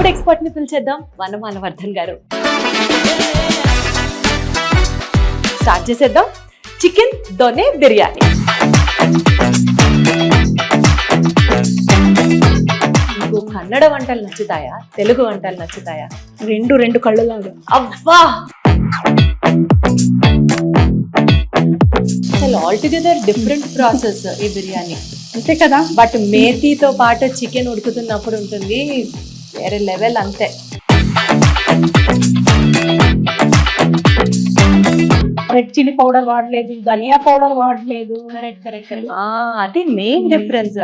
Food ఎక్స్పర్ట్ని పిలిచేద్దాం వనమాలవర్ధన్ గారు. Start చేసేద్దాం. Chicken దొనే biryani మీకు కన్నడ వంటలు నచ్చుతాయా? తెలుగు వంటలు నచ్చుతాయా? రెండు రెండు కళ్ళులాగా. అబ్బా! అసలు ఆల్టుగెదర్ డిఫరెంట్ ప్రాసెస్ ఈ బిర్యానీ. అంతే కదా? బట్ మేతితో పాటు చికెన్ ఉడుకుతున్నప్పుడు ఉంటుంది. వేరే లెవెల్ అంతే. రెడ్ చిల్లీ పౌడర్ వాడలేదు ధనియా పౌడర్ వాడలేదు. కరెక్ట్ కరెక్ట్ అది మెయిన్ డిఫరెన్స్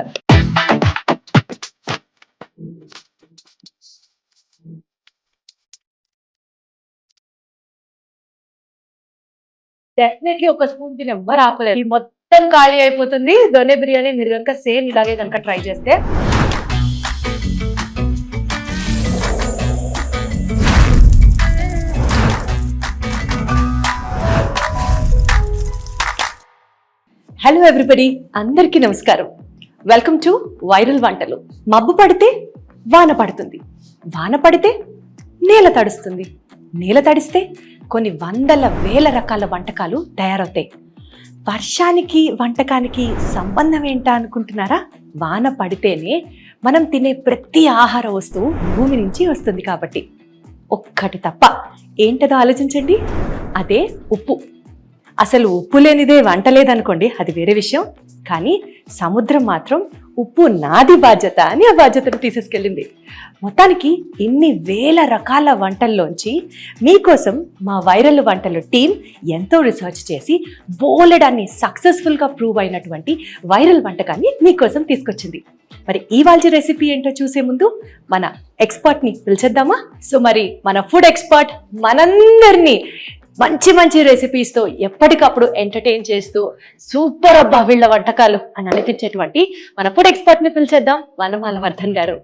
డెఫినెట్లీ ఒక స్పూన్ తిని ఎవ్వరు ఆపలేరు. ఈ మొత్తం ఖాళీ అయిపోతుంది. దొన్నె బిర్యానీ మీరు కనుక సేమ్ ఇలాగే కనుక ట్రై చేస్తే హలో ఎవ్రీబడి అందరికీ నమస్కారం. వెల్కమ్ టు వైరల్ వంటలు మబ్బు పడితే వాన పడుతుంది. వాన పడితే నేల తడుస్తుంది. నేల తడిస్తే కొన్ని వందల వేల రకాల వంటకాలు తయారవుతాయి. వర్షానికి వంటకానికి సంబంధం ఏంటా అనుకుంటున్నారా? వాన పడితేనే మనం తినే ప్రతి ఆహార వస్తువు భూమి నుంచి వస్తుంది కాబట్టి. ఒక్కటి తప్ప. ఏంటదో ఆలోచించండి. అదే ఉప్పు. అసలు ఉప్పు లేనిదే వంట లేదనుకోండి అది వేరే విషయం. కానీ సముద్రం మాత్రం ఉప్పు నాది బాధ్యత అని ఆ బాధ్యతను తీసేసుకెళ్ళింది. మొత్తానికి ఇన్ని వేల రకాల వంటల్లోంచి మీకోసం మా వైరల్ వంటలు టీం ఎంతో రీసెర్చ్ చేసి బోలెడాన్ని సక్సెస్ఫుల్గా ప్రూవ్ అయినటువంటి వైరల్ వంటకాన్ని మీకోసం తీసుకొచ్చింది. మరి ఇవాళ రెసిపీ ఏంటో చూసే ముందు మన ఎక్స్పర్ట్ని పిలిచేద్దామా? సో మరి మన ఫుడ్ ఎక్స్పర్ట్ మనందరినీ మంచి మంచి రెసిపీస్తో ఎప్పటికప్పుడు ఎంటర్టైన్ చేస్తూ సూపర్ అబ్బా వీళ్ళ వంటకాలు అని అనిపించేటువంటి మన ఫుడ్ ఎక్స్పర్ట్ని పిలిచేద్దాం. వనమాల వర్ధన్ గారు.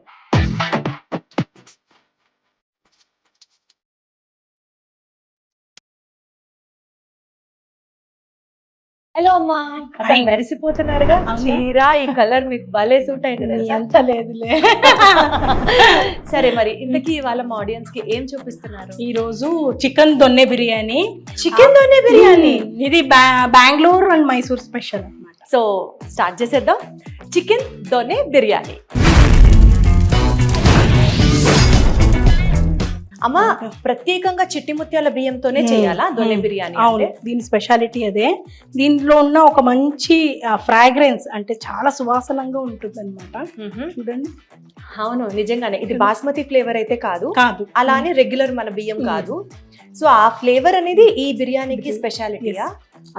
హలో అమ్మా. అసలు Hi. మెరిసిపోతున్నారుగా? చీర ఈ కలర్ మీకు భలే సూట్ అయింది? ఎంత లేదులే. సరే మరి ఇంతకీ వాళ్ళ ఆడియన్స్కి ఏం చూపిస్తున్నారు? ఈ రోజు చికెన్ దొన్నె బిర్యానీ. చికెన్ దోనే బిర్యానీ? ఇది బెంగళూరు అండ్ మైసూర్ స్పెషల్ అన్నమాట. సో స్టార్ట్ చేసేద్దాం. చికెన్ దోనే బిర్యానీ. అమ్మా ప్రత్యేకంగా చిట్టి ముత్యాల బియ్యంతోనే చేయాలా? దొన్నె. బిర్యానీ అవును దీని స్పెషాలిటీ అదే. దీనిలో ఉన్న ఒక మంచి ఫ్రాగ్రెన్స్ అంటే చాలా సువాసనంగా ఉంటుంది అనమాట. చూడండి. అవును నిజంగానే. ఇది బాస్మతి ఫ్లేవర్ అయితే కాదు. కాదు. అలా అని రెగ్యులర్ మన బియ్యం. కాదు. సో ఆ ఫ్లేవర్ అనేది ఈ బిర్యానీకి స్పెషాలిటీయా?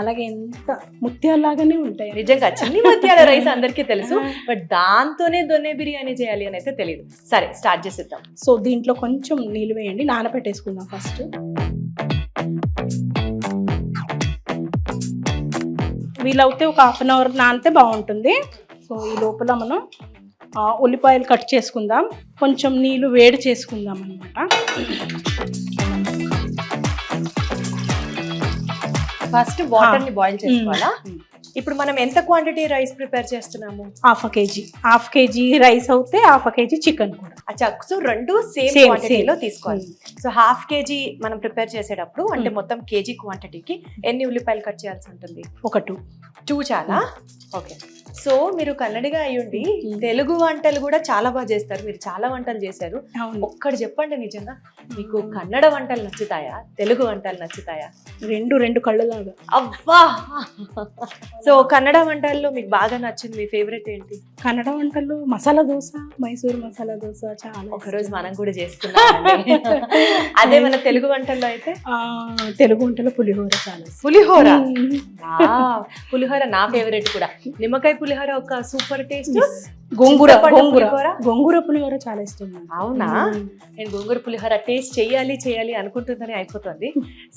అలాగే ఎంత ముత్యాలాగానే ఉంటాయి. నిజంగా చిన్ని ముత్యాల రైస్ అందరికీ తెలుసు బట్ దాంతోనే దొన్నె బిర్యానీ చేయాలి అని అయితే తెలియదు సరే స్టార్ట్ చేసేద్దాం. సో దీంట్లో కొంచెం నీళ్ళు వేయండి నానబెట్టేసుకుందాం ఫస్ట్. వీలవుతే ఒక హాఫ్ అన్ అవర్ నానితే బాగుంటుంది. సో ఈ లోపల మనం ఉల్లిపాయలు కట్ చేసుకుందాం. కొంచెం నీళ్ళు వేడి చేసుకుందాం అనమాట ఫస్ట్ వాటర్ని బాయిల్ చేసుకోవాలా? ఇప్పుడు మనం ఎంత క్వాంటిటీ రైస్ ప్రిపేర్ చేస్తున్నాము? Half kg half kg rice అవుతే హాఫ్ కేజీ చికెన్ కూడా. అచ్చా సో రెండు సేమ్ క్వాంటిటీలో. తీసుకోవాలి. సో హాఫ్ కేజీ మనం ప్రిపేర్ చేసేటప్పుడు అంటే Hmm. మొత్తం కేజీ క్వాంటిటీకి ఎన్ని ఉల్లిపాయలు కట్ చేయాల్సి ఉంటుంది? ఒక టూ టూ చాలా? ఓకే సో మీరు కన్నడిగా అయ్యుండి. తెలుగు వంటలు కూడా చాలా బాగా చేస్తారు. మీరు చాలా వంటలు చేశారు. ఒక్కటి చెప్పండి నిజంగా. మీకు కన్నడ వంటలు నచ్చుతాయా? తెలుగు వంటలు నచ్చుతాయా? రెండు రెండు కళ్ళులాగా. అబ్బా! సో కన్నడ వంటల్లో మీకు బాగా నచ్చింది మీ ఫేవరెట్ ఏంటి? కన్నడ వంటలు మసాలా దోశ మైసూర్ మసాలా దోశ చాలా ఒకరోజు. మనం కూడా చేసుకున్నాం అదే మన తెలుగు వంటల్లో అయితే? తెలుగు వంటలో పులిహోర చాలా. పులిహోర? పులిహోర నా ఫేవరెట్ కూడా. నిమ్మకాయ పులిహోర ఒక సూపర్ టేస్ట్. గోంగూర గోంగూర పులిహోర? గోంగూర పులిహోర చాలా ఇష్టం. అవునా. నేను గోంగూర పులిహోర టేస్ట్ చేయాలి చేయాలి అనుకుంటుందని అయిపోతుంది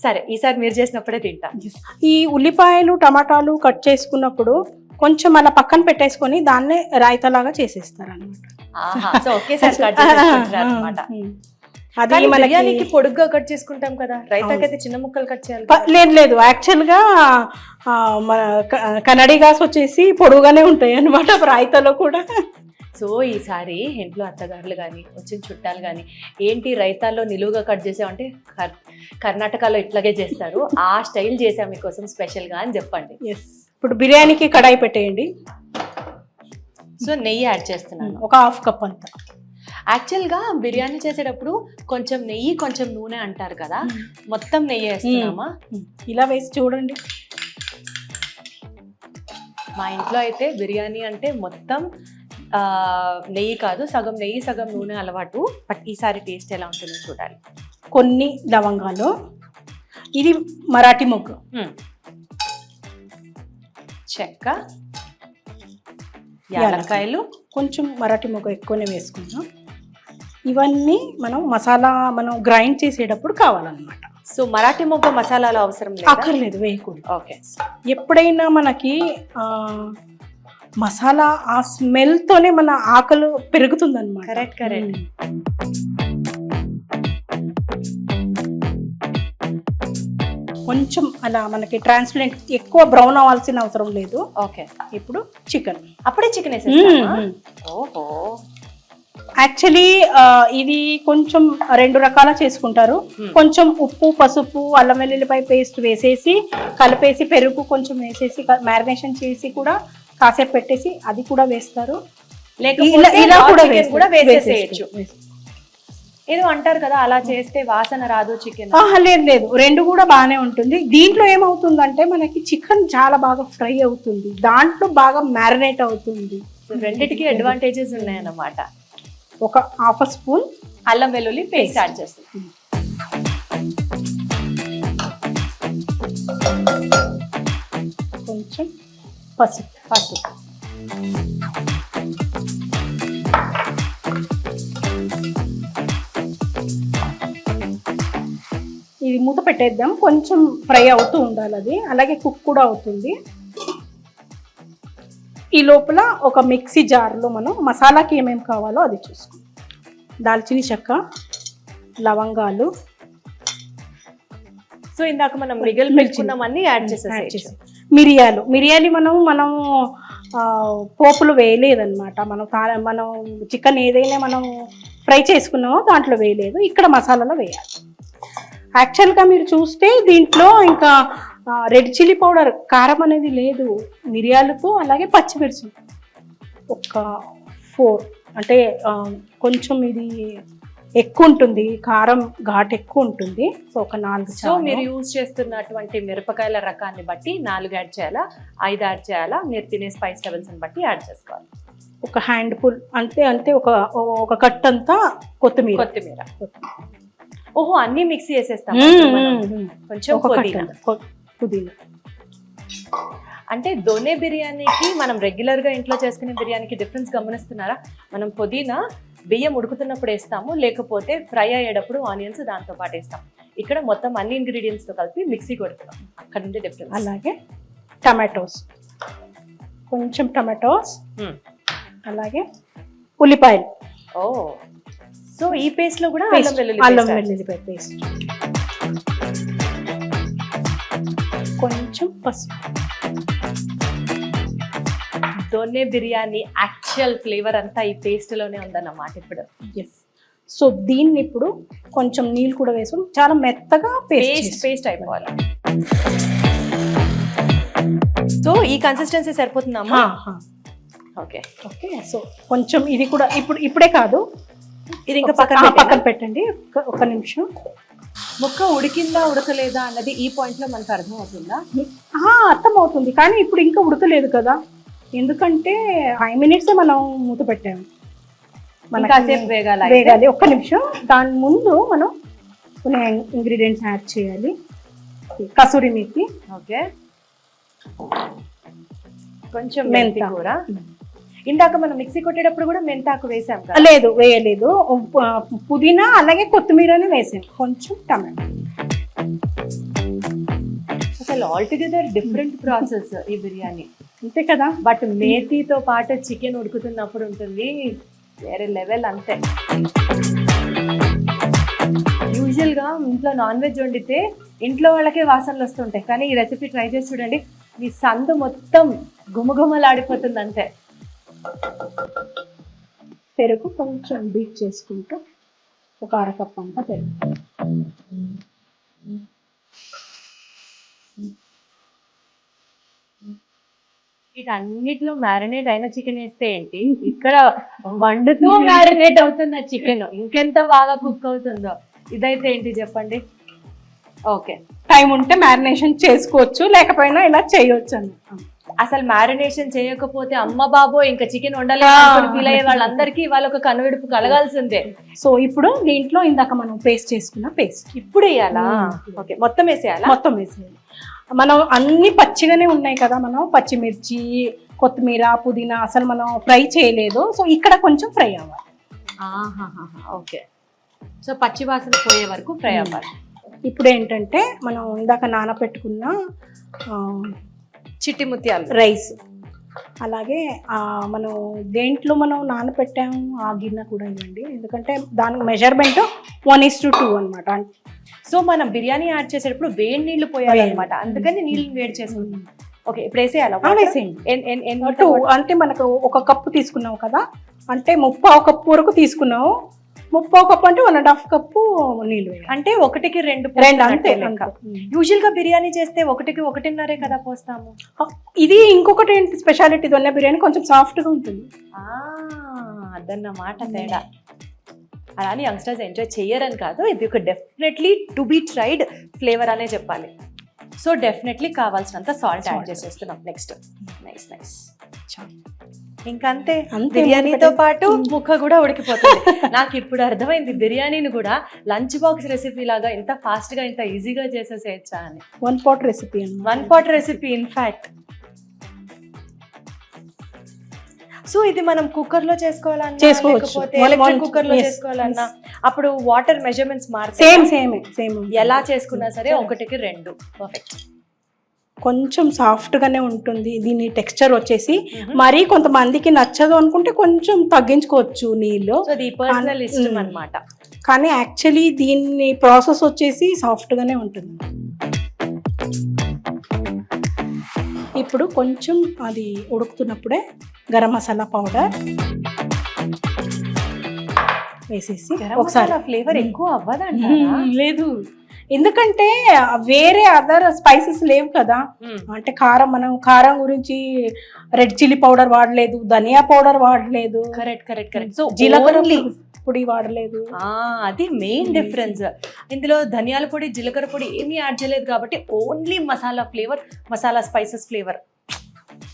సరే ఈసారి మీరు చేసినప్పుడే తింటా. ఈ ఉల్లిపాయలు టమాటాలు కట్ చేసుకున్నప్పుడు కొంచెం అలా పక్కన పెట్టేసుకొని దాన్నే రాయితలాగా చేసేస్తారు అనమాట సో ఒకేసారి కట్ అనమాట అది బిర్యానీకి పొడుగ్గా కట్ చేసుకుంటాం కదా రైతాకైతే చిన్న ముక్కలు కట్ చేయాలి లేదు లేదు. యాక్చువల్గా ఆ, మన గాస్ వచ్చేసి పొడుగానే ఉంటాయి అనమాట రాయితలో కూడా. సో ఈసారి ఇంట్లో అత్తగారులు కానీ వచ్చిన చుట్టాలు కానీ ఏంటి రైతాల్లో నిలువుగా కట్ చేసామంటే కర్ కర్ణాటకలో ఇట్లాగే చేస్తారు. ఆ స్టైల్ చేసాం మీకోసం స్పెషల్గా అని చెప్పండి. ఇప్పుడు బిర్యానీకి కడాయి పెట్టేయండి. సో నెయ్యి యాడ్ చేస్తున్నాను. ఒక హాఫ్ కప్ అంతా. యాక్చువల్గా బిర్యానీ చేసేటప్పుడు కొంచెం నెయ్యి కొంచెం నూనె అంటారు కదా మొత్తం నెయ్యి వేస్తున్నామా? ఇలా వేసి చూడండి. మా ఇంట్లో అయితే బిర్యానీ అంటే మొత్తం నెయ్యి కాదు సగం నెయ్యి సగం నూనె అలవాటు. బట్ ఈసారి టేస్ట్ ఎలా ఉంటుందో చూడాలి. కొన్ని లవంగాలు ఇది మరాఠీ మొగ్గు. చెక్క యాలక్కాయలు. కొంచెం మరాఠీ మొగ్గ ఎక్కువనే వేసుకుందాం. ఇవన్నీ మనం మసాలా మనం గ్రైండ్ చేసేటప్పుడు కావాలన్నమాట. సో మరాఠీ మొగ్గ మసాలాలు అవసరం లేదు? అక్కర్లేదు వేయకూడదు. ఓకే. ఎప్పుడైనా మనకి మసాలా ఆ స్మెల్తోనే మన ఆకలి పెరుగుతుంది అనమాట కరెక్ట్. కరెక్ట్ కొంచెం అలా మనకి ట్రాన్స్పరెంట్ ఎక్కువ బ్రౌన్ అవ్వాల్సిన అవసరం లేదు. ఓకే. ఇప్పుడు చికెన్. అప్పుడే చికెన్ వేసేస్తామా? ఓహో. యాక్చువల్లీ ఇది కొంచెం రెండు రకాల చేసుకుంటారు. Hmm. కొంచెం ఉప్పు పసుపు అల్లం వెల్లుల్లిపాయ పేస్ట్ వేసేసి కలిపేసి పెరుగు కొంచెం వేసేసి మ్యారినేషన్ చేసి కూడా కాసేపు పెట్టేసి అది కూడా వేస్తారు. ఇలా కూడా వేసేసేయచ్చు. ఏదో అంటారు కదా అలా చేస్తే వాసన రాదు చికెన్ లేదు లేదు. రెండు కూడా బాగానే ఉంటుంది. దీంట్లో ఏమవుతుందంటే మనకి చికెన్ చాలా బాగా ఫ్రై అవుతుంది. దాంట్లో బాగా మ్యారినేట్ అవుతుంది. రెండిటికి అడ్వాంటేజెస్ ఉన్నాయన్నమాట. ఒక హాఫ్ స్పూన్ అల్లం వెల్లుల్లి పేస్ట్ యాడ్ చేస్తాం. కొంచెం పసుపు. పసుపు. ఇది మూత పెట్టేద్దాం. కొంచెం ఫ్రై అవుతూ ఉండాలి అది. అలాగే కుక్ కూడా అవుతుంది. ఈ లోపల ఒక మిక్సీ జార్లో మనం మసాలాకి ఏమేమి కావాలో అది చూసుకుందాం. దాల్చిన చెక్క లవంగాలు. సో ఇందాక మనం మిగిలి. పెట్టుకున్నామన్నీ యాడ్ యాడ్ చేసేసేయచ్చు చేసి. మిరియాలు. మిరియాలు మనం మనం పోపులు వేయలేదన్నమాట. మనం మనం చికెన్ ఏదైనా మనం ఫ్రై చేసుకున్నామో దాంట్లో వేయలేదు. ఇక్కడ మసాలాలో వేయాలి. యాక్చువల్గా మీరు చూస్తే దీంట్లో ఇంకా రెడ్ చిల్లీ పౌడర్ కారం అనేది లేదు మిరియాలకు అలాగే పచ్చిమిర్చి. ఒక ఫోర్ అంటే కొంచెం ఇది ఎక్కువ ఉంటుంది కారం ఘాట్ ఎక్కువ ఉంటుంది సో ఒక నాలుగు సో. మీరు యూజ్ చేస్తున్నటువంటి మిరపకాయల రకాన్ని బట్టి నాలుగు యాడ్ చేయాలా? ఐదు యాడ్ చేయాలా? మీరు తినే స్పైస్ లెవెల్స్ బట్టి యాడ్ చేసుకోవాలి. ఒక హ్యాండ్ ఫుల్ అంతే అంటే ఒక ఒక కట్ అంతా కొత్తిమీర. కొత్తిమీర. ఓహో అన్ని మిక్సీ చేసేస్తాం. కొంచెం పుదీనా. అంటే దొనే బిర్యానీకి మనం రెగ్యులర్గా ఇంట్లో చేసుకునే బిర్యానీకి డిఫరెన్స్ గమనిస్తున్నారా? మనం పుదీనా బియ్యం ఉడుకుతున్నప్పుడు వేస్తాము లేకపోతే ఫ్రై అయ్యేటప్పుడు ఆనియన్స్ దాంతో పాటు వేస్తాం. ఇక్కడ మొత్తం అన్ని ఇంగ్రీడియంట్స్తో కలిపి మిక్సీ కొడుతున్నాం. అక్కడ ఉంది డిఫరెన్స్ అలాగే టమాటోస్. కొంచెం టమాటోస్. అలాగే ఉల్లిపాయలు. ఓ. సో ఈ పేస్ట్లో కూడా. అల్లం వెల్లుల్లి అల్లం వెల్లుల్లిపాయ పేస్ట్. కొంచెం పసుపు. దొన్నె బిర్యానీ యాక్చువల్ ఫ్లేవర్ అంతా ఈ పేస్ట్లోనే ఉందన్నమాట ఇప్పుడు. ఎస్ సో దీన్ని ఇప్పుడు కొంచెం నీళ్ళు కూడా వేసుకుని చాలా మెత్తగా పేస్ట్ పేస్ట్ అయిపోవాలి. సో ఈ కన్సిస్టెన్సీ సరిపోతుందమ్మా? ఓకే ఓకే సో కొంచెం ఇది కూడా ఇప్పుడు ఇప్పుడే కాదు. ఇది ఇంకా పక్కన పక్కన పెట్టండి. ఒక నిమిషం. ముక్క ఉడికిందా ఉడకలేదా అన్నది ఈ పాయింట్లో మనకు అర్థం అవుతుందా అర్థమవుతుంది. కానీ ఇప్పుడు ఇంకా ఉడకలేదు కదా. ఎందుకంటే ఫైవ్ మినిట్స్ మనం మూత పెట్టాము. మనకి కాసేపు వేగాల ఒక్క నిమిషం. దాని ముందు మనం కొన్ని ఇంగ్రీడియంట్స్ యాడ్ చేయాలి. కసూరి మేతి. ఓకే. కొంచెం. మెంతి. కూర. ఇందాక మనం మిక్సీ కొట్టేటప్పుడు కూడా మెంతాకు వేసాం కదా. లేదు వేయలేదు. పుదీనా అలాగే కొత్తిమీరని వేసాం. కొంచెం టమాటో. అసలు ఆల్ టుగెదర్ డిఫరెంట్ ప్రాసెస్ ఈ బిర్యానీ. అంతే కదా? బట్ మేతితో పాటు చికెన్ ఉడుకుతున్నప్పుడు ఉంటుంది. వేరే లెవెల్ అంతే. యూజువల్గా ఇంట్లో నాన్ వెజ్ వండితే ఇంట్లో వాళ్ళకే వాసనలు వస్తుంటాయి. కానీ ఈ రెసిపీ ట్రై చేసి చూడండి. మీ సందు మొత్తం గుమగుమలాడిపోతుంది అంతే పెరుగు కొంచెం బీట్ చేసుకుంటూ ఒక అరకప్ అంతా పెరుగు. వీటన్నిటిలో మ్యారినేట్ అయిన చికెన్ వేస్తే ఏంటి? ఇక్కడ వండుతూ మ్యారినేట్ అవుతుంది ఆ చికెన్ ఇంకెంత బాగా కుక్ అవుతుందో. ఇదైతే ఏంటి చెప్పండి? ఓకే టైం ఉంటే మ్యారినేషన్ చేసుకోవచ్చు లేకపోయినా ఇలా చేయొచ్చు అని అసలు మ్యారినేషన్ చేయకపోతే అమ్మ బాబో ఇంకా చికెన్ వండలేదు ఫీల్ అయ్యే వాళ్ళందరికీ వాళ్ళ కనువిడుపు కలగాల్సిందే. సో ఇప్పుడు దీంట్లో ఇందాక మనం పేస్ట్ చేసుకున్న పేస్ట్. ఇప్పుడు వేయాలా ఓకే మొత్తం వేసేయాలా? మొత్తం వేసేయాలి. మనం అన్ని పచ్చిగానే ఉన్నాయి కదా మనం పచ్చిమిర్చి కొత్తిమీర పుదీనా అసలు మనం ఫ్రై చేయలేదు. సో ఇక్కడ కొంచెం ఫ్రై అవ్వాలి. ఓకే. సో పచ్చి వాసన పోయే వరకు ఫ్రై అవ్వాలి. ఇప్పుడు ఏంటంటే మనం ఇందాక నానబెట్టుకున్న చిట్టి ముత్యాలు రైస్. అలాగే మనం దేంట్లో మనం నానబెట్టాము ఆ గిన్నె కూడా ఇవ్వండి. ఎందుకంటే దానికి measurement one is to two అనమాట సో మనం బిర్యానీ యాడ్ చేసేటప్పుడు వేడి నీళ్ళు పోయాలన్నమాట. అందుకని నీళ్ళు వేడి చేసుకుంటాం ఓకే ఇప్పుడు వేసేయాలా? వేసేయండి. టూ అంటే మనకు ఒక కప్పు తీసుకున్నావు కదా? అంటే ముప్పావు కప్పు వరకు తీసుకున్నావు. ముప్పావు కప్పు అంటే వన్ అండ్ హాఫ్ కప్పు నీళ్ళు అంటే ఒకటికి రెండు రెండు అంతే. యూజువల్గా బిర్యానీ చేస్తే ఒకటికి ఒకటిన్నరే కదా పోస్తాము. ఇది ఇంకొకటి ఏంటి స్పెషాలిటీ దొన్న బిర్యానీ కొంచెం సాఫ్ట్గా ఉంటుంది. ఆ, అదన్నమాట తేడా. అలా అని యంగ్స్టర్స్ ఎంజాయ్ చెయ్యరని కాదు ఇది ఒక definitely to be tried flavour అనే చెప్పాలి. సో డెఫినెట్లీ కావాల్సినంత సాల్ట్ యాడ్. చేసేస్తున్నాం. నెక్స్ట్ నైస్ నైస్ చాలు. ఇంకంతే. అంతే బిర్యానీతో పాటు ముక్క కూడా ఉడికిపోతుంది. నాకు ఇప్పుడు అర్థమైంది బిర్యానీని కూడా లంచ్ బాక్స్ రెసిపీ లాగా ఇంత ఫాస్ట్గా ఇంత ఈజీగా చేసేసేయచ్చా అని. One pot recipe one pot recipe in fact so ఇది మనం కుక్కర్లో చేసుకోవాలన్నా చేసుకోవచ్చు. కుక్కర్లో చేసుకోవాలన్నా అప్పుడు వాటర్ మెజర్మెంట్స్ మారుతాయి? సేమ్ సేమ్ సేమ్ ఎలా చేసుకున్నా సరే ఒకటికి రెండు. పర్ఫెక్ట్ కొంచెం సాఫ్ట్ గానే ఉంటుంది. దీని టెక్స్చర్ వచ్చేసి మరీ కొంతమందికి నచ్చదు అనుకుంటే కొంచెం తగ్గించుకోవచ్చు నీళ్ళు. సో ఇది పర్సనల్ అన్- ఇష్టం. అన్నమాట. కానీ యాక్చువల్లీ దీన్ని ప్రాసెస్ వచ్చేసి సాఫ్ట్ గానే ఉంటుంది. ఇప్పుడు కొంచెం అది ఉడుకుతున్నప్పుడే గరం మసాలా పౌడర్ వేసేసి ఒకసారి ఫ్లేవర్ ఎక్కువ అవ్వదంటారా? మ్మ్, లేదు. ఎందుకంటే వేరే అదర్ స్పైసెస్ లేవు కదా. అంటే కారం మనం కారం గురించి రెడ్ చిల్లీ పౌడర్ వాడలేదు ధనియా పౌడర్ వాడలేదు కరెక్ట్ కరెక్ట్ కరెక్ట్ సో జీలకర్ర పొడి వాడలేదు. అది మెయిన్ డిఫరెన్స్ ఇందులో ధనియాల పొడి జీలకర్ర పొడి ఏమీ యాడ్ చేయలేదు కాబట్టి only masala flavour masala spices flavour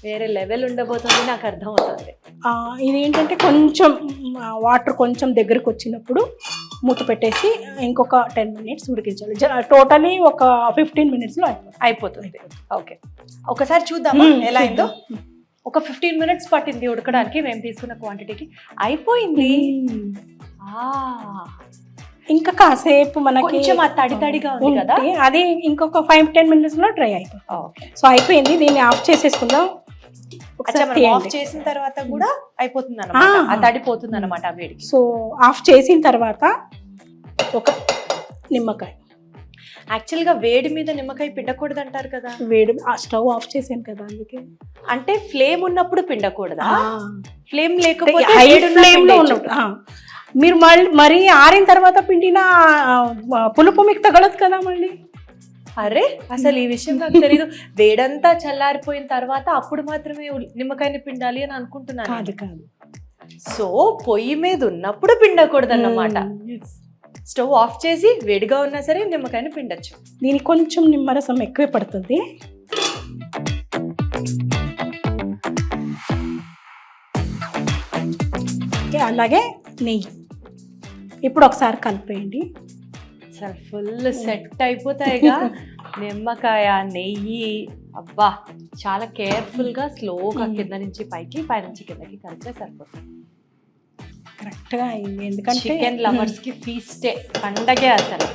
వేరే లెవెల్ ఉండబోతుంది నాకు అర్థం అవుతుంది ఆ, ఇది ఏంటంటే కొంచెం వాటర్ కొంచెం దగ్గరకు వచ్చినప్పుడు మూత పెట్టేసి ఇంకొక టెన్ మినిట్స్ ఉడికించాలి. టోటలీ ఒక ఫిఫ్టీన్ మినిట్స్లో అయిపోతుంది అయిపోతుంది. ఓకే ఒకసారి చూద్దామా ఎలా అయిందో. ఒక ఫిఫ్టీన్ మినిట్స్ పట్టింది ఉడకడానికి మేము తీసుకున్న క్వాంటిటీకి అయిపోయింది. ఆ, ఇంకా కాసేపు మనకి కొంచెం ఆ తడి తడిగా ఉంది కదా? ఉంటే అది ఇంకొక ఫైవ్ టెన్ మినిట్స్లో డ్రై అయిపోతుంది. ఓకే. సో అయిపోయింది. దీన్ని ఆఫ్ చేసేసుకుందాం. అచ్చా, ఒకసారి మనం ఆఫ్ తీయండి. చేసిన తర్వాత కూడా అయిపోతుంది అనమాట ఆ. ఆ తడిపోతుంది అనమాట ఆ వేడికి. సో ఆఫ్ చేసిన తర్వాత ఒక నిమ్మకాయ. యాక్చువల్గా వేడి మీద నిమ్మకాయ పిండకూడదు అంటారు కదా? వేడి ఆ స్టవ్ ఆఫ్ చేసాను కదా అందుకే. అంటే ఫ్లేమ్ ఉన్నప్పుడు పిండకూడదా? ఫ్లేమ్ లేకపోతే హై వేడున్న ఫ్లేమ్లో పిండేయచ్చు. ఉన్నప్పుడు ఆ. మీరు మళ్ళీ మరీ ఆరిన తర్వాత పిండిన పులుపు మీకు తగలదు కదా మళ్ళీ? అరే అసలు ఈ విషయం నాకు తెలియదు వేడంతా చల్లారిపోయిన తర్వాత అప్పుడు మాత్రమే నిమ్మకాయని పిండాలి అని అనుకుంటున్నాను. కాదు కాదు. సో పొయ్యి మీద ఉన్నప్పుడు పిండకూడదు అన్నమాట. స్టవ్ ఆఫ్ చేసి వేడిగా ఉన్నా సరే నిమ్మకాయని పిండొచ్చు. దీనికి కొంచెం నిమ్మరసం ఎక్కువే పడుతుంది. అలాగే నెయ్యి. ఇప్పుడు ఒకసారి కలిపేయండి. అసలు ఫుల్ సెట్ అయిపోతాయిగా. నిమ్మకాయ నెయ్యి. అబ్బా చాలా కేర్ఫుల్గా స్లోగా. కింద నుంచి పైకి పై నుంచి కిందకి కలిపే సరిపోతుంది. కరెక్ట్గా అయింది. ఎందుకంటే చికెన్ లవర్స్కి ఫీస్టే పండగే అసలు.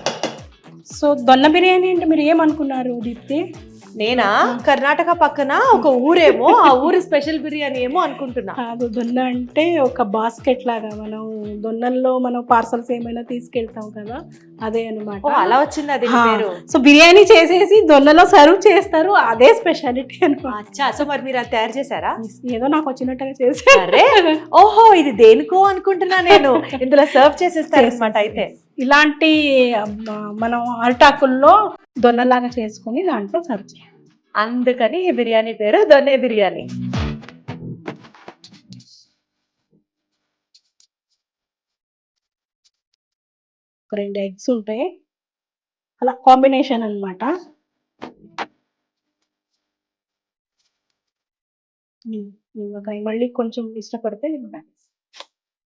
సో దొన్న బిర్యానీ అంటే మీరు ఏమనుకున్నారు దీప్తి? నేనా? కర్ణాటక పక్కన ఒక ఊరేమో ఆ ఊరి స్పెషల్ బిర్యానీ ఏమో అనుకుంటున్నా. కాదు దొన్న అంటే ఒక బాస్కెట్ లాగా మనం దొన్నల్లో మనం పార్సల్స్ ఏమైనా తీసుకెళ్తాం కదా అదే అనమాట అలా వచ్చింది అది. పేరు. సో బిర్యానీ చేసేసి దొన్నలో సర్వ్ చేస్తారు అదే స్పెషాలిటీ అనమాట సో మరి మీరు అది తయారు చేశారా? ఏదో నాకు వచ్చినట్టుగా చేసి అరే ఓహో ఇది దేనికో అనుకుంటున్నా నేను. ఇందులో సర్వ్ చేసేస్తారు అనమాట అయితే. ఇలాంటి మనం అరిటాకుల్లో దొన్నలాగా చేసుకుని దాంట్లో సర్వ్ చేయాలి. అందుకని బిర్యానీ పేరు దొన్నే బిర్యానీ. ఒక రెండు ఎగ్స్ ఉంటాయి. అలా కాంబినేషన్ నిమ్మకాయ. మళ్ళీ కొంచెం ఇష్టపడితే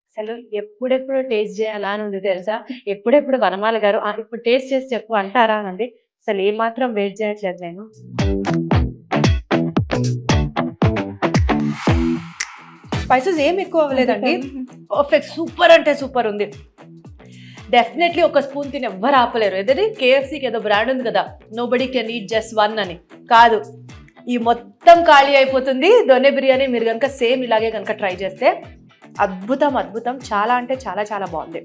అసలు ఎప్పుడెప్పుడు టేస్ట్ చేయాలా అని ఉంది తెలుసా? ఎప్పుడెప్పుడు వనమాల గారు "ఆ, ఇప్పుడు టేస్ట్ చేసి చెప్పు అంటారా అని అసలు ఏ మాత్రం వెయిట్ చేయట్లేదు నేను. స్పైసెస్ ఏం ఎక్కువ అవ్వలేదండి. పర్ఫెక్ట్ సూపర్ అంటే సూపర్ ఉంది. డెఫినెట్లీ ఒక స్పూన్ తిని ఎవ్వరు ఆపలేరు. ఎదురు కేఎఫ్సీకి ఏదో బ్రాండ్ ఉంది కదా nobody can eat just one అని. కాదు ఈ మొత్తం ఖాళీ అయిపోతుంది. దొన్నె బిర్యానీ మీరు కనుక సేమ్ ఇలాగే కనుక ట్రై చేస్తే అద్భుతం అద్భుతం. చాలా అంటే చాలా చాలా బాగుంది.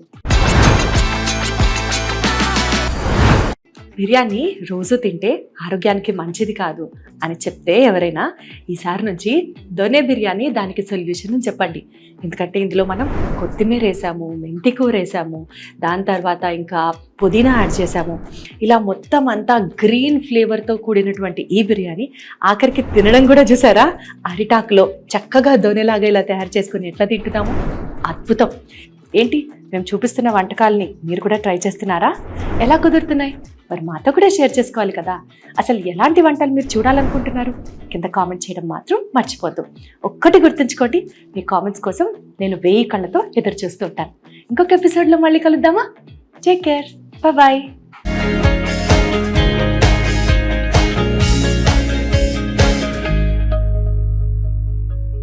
బిర్యానీ రోజు తింటే ఆరోగ్యానికి మంచిది కాదు అని చెప్తే ఎవరైనా ఈసారి నుంచి దొనే బిర్యానీ దానికి సొల్యూషన్ అని చెప్పండి. ఎందుకంటే ఇందులో మనం కొత్తిమీర వేసాము మెంతి కూర వేసాము దాని తర్వాత ఇంకా పుదీనా యాడ్ చేసాము. ఇలా మొత్తం అంతా గ్రీన్ ఫ్లేవర్తో కూడినటువంటి ఈ బిర్యానీ ఆఖరికి తినడం కూడా చూసారా? అరిటాకులో చక్కగా దొనెలాగా ఇలా తయారు చేసుకుని ఎట్లా తింటున్నాము అద్భుతం. ఏంటి? మేము చూపిస్తున్న వంటకాలని మీరు కూడా ట్రై చేస్తున్నారా? ఎలా కుదురుతున్నాయి? మరి మాతో కూడా షేర్ చేసుకోవాలి కదా. అసలు ఎలాంటి వంటలు మీరు చూడాలనుకుంటున్నారు? కింద కామెంట్ చేయడం మాత్రం మర్చిపోద్దు. ఒక్కటి గుర్తుంచుకోండి మీ కామెంట్స్ కోసం నేను వెయ్యి కళ్ళతో ఎదురు చూస్తూ ఉంటాను. ఇంకొక ఎపిసోడ్లో మళ్ళీ కలుద్దామా? Take care bye